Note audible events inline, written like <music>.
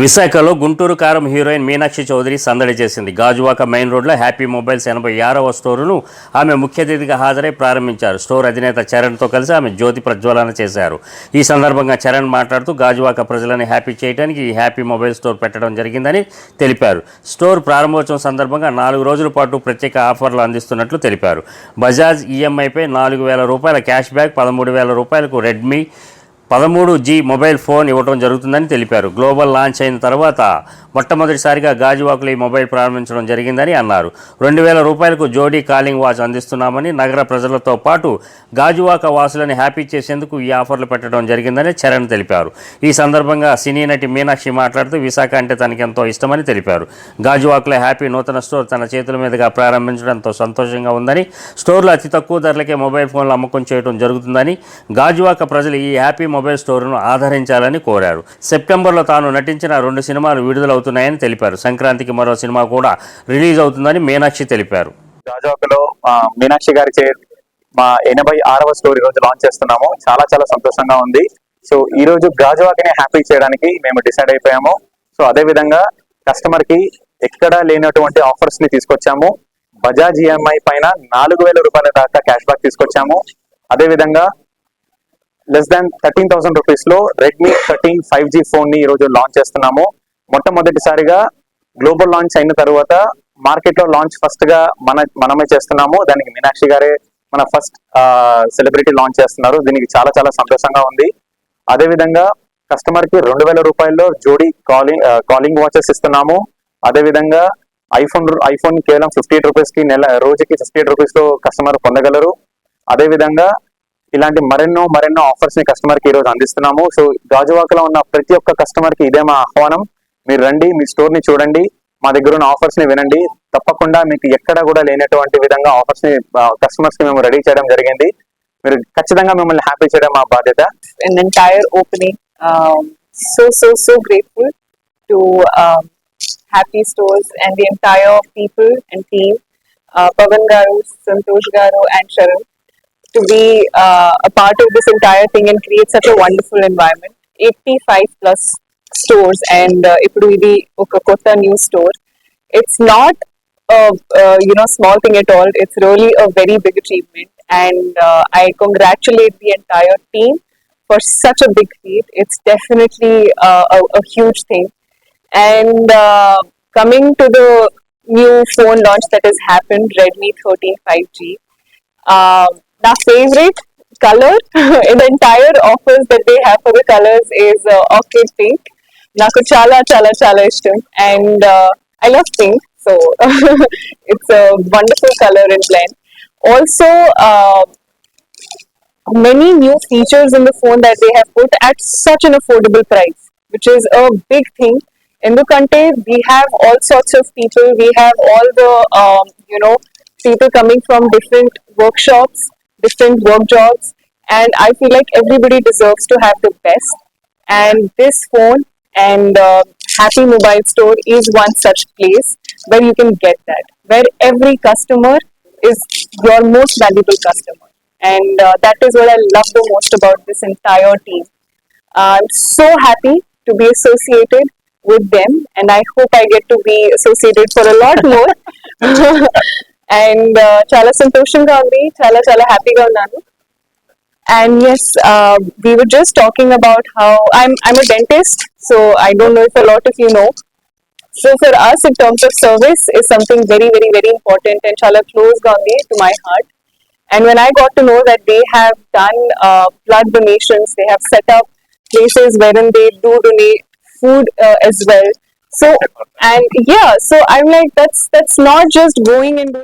విశాఖలో గుంటూరు కారం హీరోయిన్ మీనాక్షి చౌదరి సందడి చేసింది. గాజువాక మెయిన్ రోడ్లో హ్యాపీ మొబైల్స్ ఎనభై ఆరవ స్టోరును ఆమె ముఖ్య అతిథిగా హాజరై ప్రారంభించారు. స్టోర్ అధినేత చరణ్తో కలిసి ఆమె జ్యోతి ప్రజ్వలన చేశారు. ఈ సందర్భంగా చరణ్ మాట్లాడుతూ గాజువాక ప్రజలను హ్యాపీ చేయడానికి ఈ హ్యాపీ మొబైల్ స్టోర్ పెట్టడం జరిగిందని తెలిపారు. స్టోర్ ప్రారంభోత్సవం సందర్భంగా నాలుగు రోజుల పాటు ప్రత్యేక ఆఫర్లు అందిస్తున్నట్లు తెలిపారు. బజాజ్ ఈఎంఐపై నాలుగు వేల రూపాయల క్యాష్ బ్యాక్ పదమూడు వేల రూపాయలకు రెడ్మీ పదమూడు జీ మొబైల్ ఫోన్ ఇవ్వడం జరుగుతుందని తెలిపారు. గ్లోబల్ లాంచ్ అయిన తర్వాత మొట్టమొదటిసారిగా గాజువాకులో ఈ మొబైల్ ప్రారంభించడం జరిగిందని అన్నారు. రెండు వేల రూపాయలకు జోడీ కాలింగ్ వాచ్ అందిస్తున్నామని నగర ప్రజలతో పాటు గాజువాక వాసులని హ్యాపీ చేసేందుకు ఈ ఆఫర్లు పెట్టడం జరిగిందని చరణ్ తెలిపారు. ఈ సందర్భంగా సినీ నటి మీనాక్షి మాట్లాడుతూ విశాఖ అంటే తనకెంతో ఇష్టమని తెలిపారు. గాజువాకలో హ్యాపీ నూతన స్టోర్ తన చేతుల మీదుగా ప్రారంభించడంతో సంతోషంగా ఉందని స్టోర్లో అతి తక్కువ ధరలకే మొబైల్ ఫోన్లు అమ్మకం చేయడం జరుగుతుందని గాజువాక ప్రజలు ఈ హ్యాపీ మొబైల్ స్టోర్ను ఆదరించాలని కోరారు. సెప్టెంబర్లో తాను నటించిన రెండు సినిమాలు విడుదలవుతున్నాయని తెలిపారు. సంక్రాంతికి మరో సినిమా కూడా రిలీజ్ అవుతుందని మీనాక్షి తెలిపారు. గాజువాకలో మీనాక్షి గారి చే మా ఎనభై ఆరవ స్టోర్ రోజు లాంచ్ చేస్తున్నాము. చాలా చాలా సంతోషంగా ఉంది. సో ఈ రోజు గాజువాకని హ్యాపీ చేయడానికి మేము డిసైడ్ అయిపోయాము. సో అదే విధంగా కస్టమర్కి ఎక్కడా లేనటువంటి ఆఫర్స్ని తీసుకొచ్చాము. బజాజ్ ఈఎంఐ పైన నాలుగు వేల రూపాయల దాకా క్యాష్ బ్యాక్ తీసుకొచ్చాము. అదే విధంగా లెస్ దాన్ థర్టీన్ థౌసండ్ రూపీస్లో రెడ్మీ థర్టీన్ ఫైవ్ జీ ఫోన్ని ఈరోజు రోజు లాంచ్ చేస్తున్నాము. మొట్టమొదటిసారిగా గ్లోబల్ లాంచ్ అయిన తర్వాత మార్కెట్లో లాంచ్ ఫస్ట్గా మన మనమే చేస్తున్నాము. దానికి మీనాక్షి గారే మన ఫస్ట్ సెలబ్రిటీ లాంచ్ చేస్తున్నారు. దీనికి చాలా చాలా సంతోషంగా ఉంది. అదేవిధంగా కస్టమర్కి రెండు వేల రూపాయల్లో జోడీ కాలింగ్ కాలింగ్ వాచెస్ ఇస్తున్నాము. అదే విధంగా ఐఫోన్ ఐఫోన్ కేవలం ఫిఫ్టీ ఎయిట్ రూపీస్కి నెల రోజుకి ఫిఫ్టీ ఎయిట్ రూపీస్లో కస్టమర్ పొందగలరు. అదేవిధంగా ఇలాంటి మరెన్నో మరెన్నో ఆఫర్స్ని కస్టమర్కి ఈరోజు అందిస్తున్నాము. సో గాజువాకలో ఉన్న ప్రతి ఒక్క కస్టమర్కి ఇదే మా ఆహ్వానం. మీరు రండి మీ స్టోర్ని చూడండి మా దగ్గర ఉన్న ఆఫర్స్ని వినండి. తప్పకుండా మీకు ఎక్కడ కూడా లేనటువంటి విధంగా ఆఫర్స్ని కస్టమర్స్కి మేము రెడీ చేయడం జరిగింది. మీరు ఖచ్చితంగా మిమ్మల్ని హ్యాపీ చేయడం మా బాధ్యత. An entire so so so so so grateful to um, Happy Stores and the entire people గారు team, uh, Pavan to be uh, a part of this entire thing and create such a wonderful environment. 85 plus stores and uh, ipudu be oka new store. It's not a uh, you know small thing at all. It's really a very big achievement, and uh, I congratulate the entire team for such a big feat. It's definitely uh, a, a, huge thing. And uh, coming to the new phone launch that has happened, Redmi 13 5G. my favorite color <laughs> in the entire offers that they have for the colors is uh, orchid pink నాకు చాలా చాలా చాలా ఇష్టం and I love pink so it's wonderful colour and blend also many new features in the phone that they have put at such an affordable price, which is a big thing. Endukante, we have all sorts of people. We have all the, um, you know, people coming from different workshops, different work jobs, and I feel like everybody deserves to have the best. And this phone and uh, Happy Mobile Store is one such place where you can get that, where every customer is your most valuable customer. And uh, that is what I love the most about this entire team. I'm so happy to be associated with them, and I hope I get to be associated for a lot more. <laughs> <laughs> and uh, చాలా సంతోషంగా ఉంది చాలా చాలా హ్యాపీగా ఉన్నాను and yes uh, we were just talking about how i'm i'm a dentist so i don't know if a lot of you know so for us in terms of service is something very very very important and chala close gandhi to my heart and when i got to know that they have done uh, blood donations they have set up places wherein they do donate food uh, as well so and yeah so i'm like that's that's not just going and doing